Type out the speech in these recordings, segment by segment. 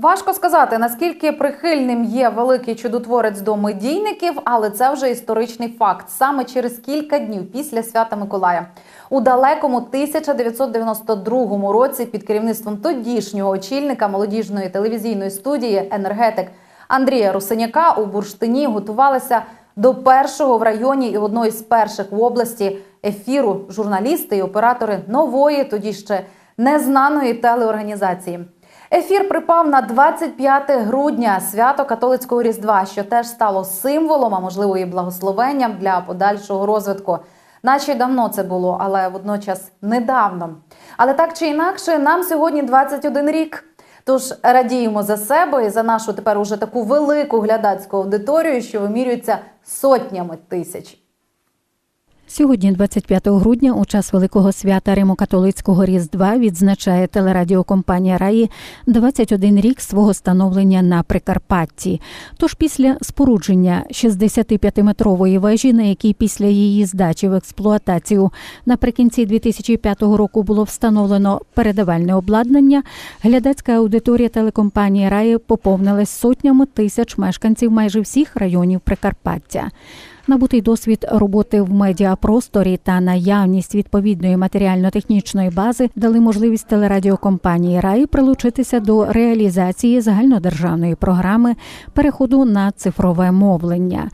Важко сказати, наскільки прихильним є великий чудотворець до медійників, але це вже історичний факт. Саме через кілька днів після свята Миколая у далекому 1992 році під керівництвом тодішнього очільника молодіжної телевізійної студії енергетик Андрія Русиняка у бурштині готувалися до першого в районі і одної з перших в області ефіру журналісти і оператори нової, тоді ще незнаної телеорганізації. Ефір припав на 25 грудня, свято католицького різдва, що теж стало символом, а можливо і благословенням для подальшого розвитку. Наче давно це було, але водночас недавно. Але так чи інакше, нам сьогодні 21 рік. Тож радіємо за себе і за нашу тепер уже таку велику глядацьку аудиторію, що вимірюється сотнями тисяч. Сьогодні, 25 грудня, у час Великого свята Римо-католицького Різдва відзначає телерадіокомпанія Раї 21 рік свого становлення на Прикарпатті. Тож після спорудження 65-метрової вежі, на якій після її здачі в експлуатацію наприкінці 2005 року було встановлено передавальне обладнання, глядацька аудиторія телекомпанії Раї поповнилась сотнями тисяч мешканців майже всіх районів Прикарпаття. Набутий досвід роботи в медіапросторі та наявність відповідної матеріально-технічної бази дали можливість телерадіокомпанії Рай прилучитися до реалізації загальнодержавної програми переходу на цифрове мовлення.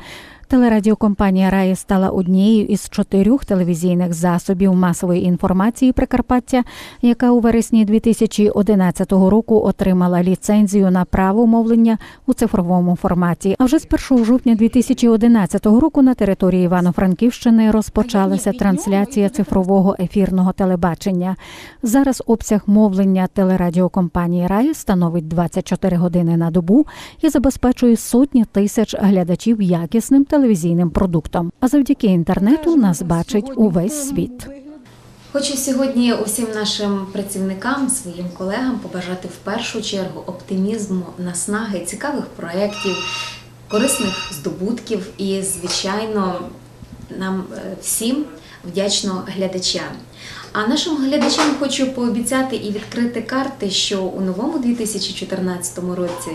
Телерадіокомпанія Раї стала однією із чотирьох телевізійних засобів масової інформації Прикарпаття, яка у вересні 2011 року отримала ліцензію на право мовлення у цифровому форматі. А вже з 1 жовтня 2011 року на території Івано-Франківщини розпочалася трансляція цифрового ефірного телебачення. Зараз обсяг мовлення телерадіокомпанії Раї становить 24 години на добу і забезпечує сотні тисяч глядачів якісним телевізійним продуктом. А завдяки інтернету нас бачить увесь світ. Хочу сьогодні усім нашим працівникам, своїм колегам побажати в першу чергу оптимізму, наснаги, цікавих проєктів, корисних здобутків і, звичайно, нам е, всім вдячно глядачам. А нашим глядачам хочу пообіцяти і відкрити карти, що у новому 2014 році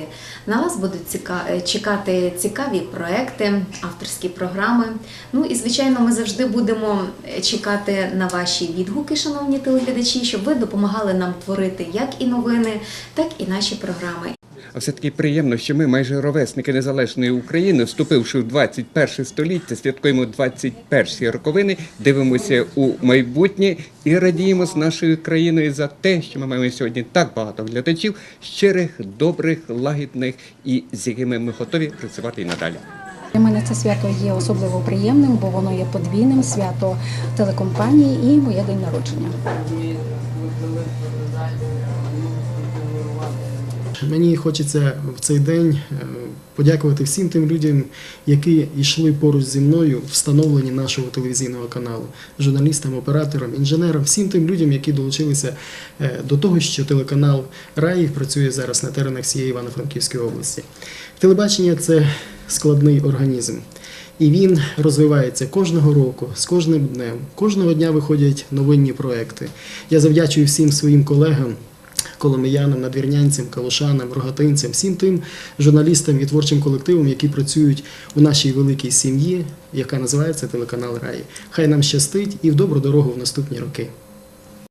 на вас будуть е, чекати цікаві проекти, авторські програми. Ну і звичайно, ми завжди будемо е, чекати на ваші відгуки, шановні телеглядачі, щоб ви допомагали нам творити як і новини, так і наші програми. А все-таки приємно, що ми, майже ровесники незалежної України, вступивши в 21 століття, святкуємо 21 роковини, дивимося у майбутнє і радіємо з нашою країною за те, що ми маємо сьогодні так багато глядачів, щирих, добрих, лагідних і з якими ми готові працювати і надалі. Для мене це свято є особливо приємним, бо воно є подвійним свято телекомпанії і моє день народження. Мені хочеться в цей день е, подякувати всім тим людям, які йшли поруч зі мною в встановленні нашого телевізійного каналу, журналістам, операторам, інженерам, всім тим людям, які долучилися е, до того, що телеканал Раї працює зараз на теренах всієї Івано-Франківської області. Телебачення це складний організм. І він розвивається кожного року, з кожним днем. Кожного дня виходять новинні проекти. Я завдячую всім своїм колегам, коломиянам, надвірнянцям, калушанам, рогатинцям, всім тим журналістам і творчим колективам, які працюють у нашій великій сім'ї, яка називається телеканал Раї. Хай нам щастить і в добру дорогу в наступні роки.